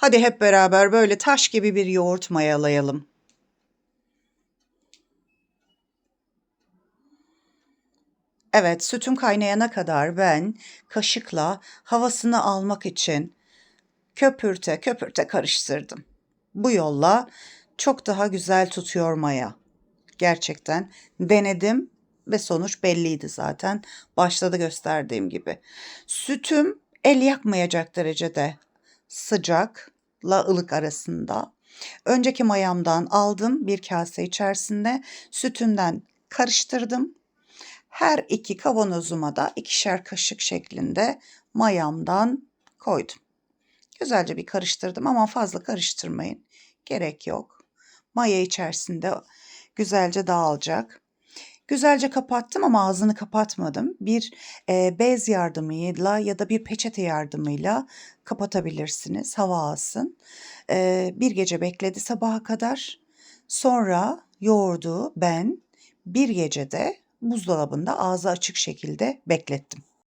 Hadi hep beraber böyle taş gibi bir yoğurt mayalayalım. Evet, sütüm kaynayana kadar ben kaşıkla havasını almak için köpürte köpürte karıştırdım. Bu yolla çok daha güzel tutuyor maya. Gerçekten denedim ve sonuç belliydi zaten. Başta da gösterdiğim gibi. Sütüm el yakmayacak derecede sıcakla ılık arasında. Önceki mayamdan aldım bir kase içerisinde sütünden karıştırdım. Her iki kavanozuma da ikişer kaşık şeklinde mayamdan koydum. Güzelce bir karıştırdım ama fazla karıştırmayın. Gerek yok. Maya içerisinde güzelce dağılacak. Güzelce kapattım ama ağzını kapatmadım. Bir e, bez yardımıyla ya da bir peçete yardımıyla kapatabilirsiniz. Hava alsın. E, bir gece bekledi sabaha kadar. Sonra yoğurdu ben bir gecede buzdolabında ağzı açık şekilde beklettim.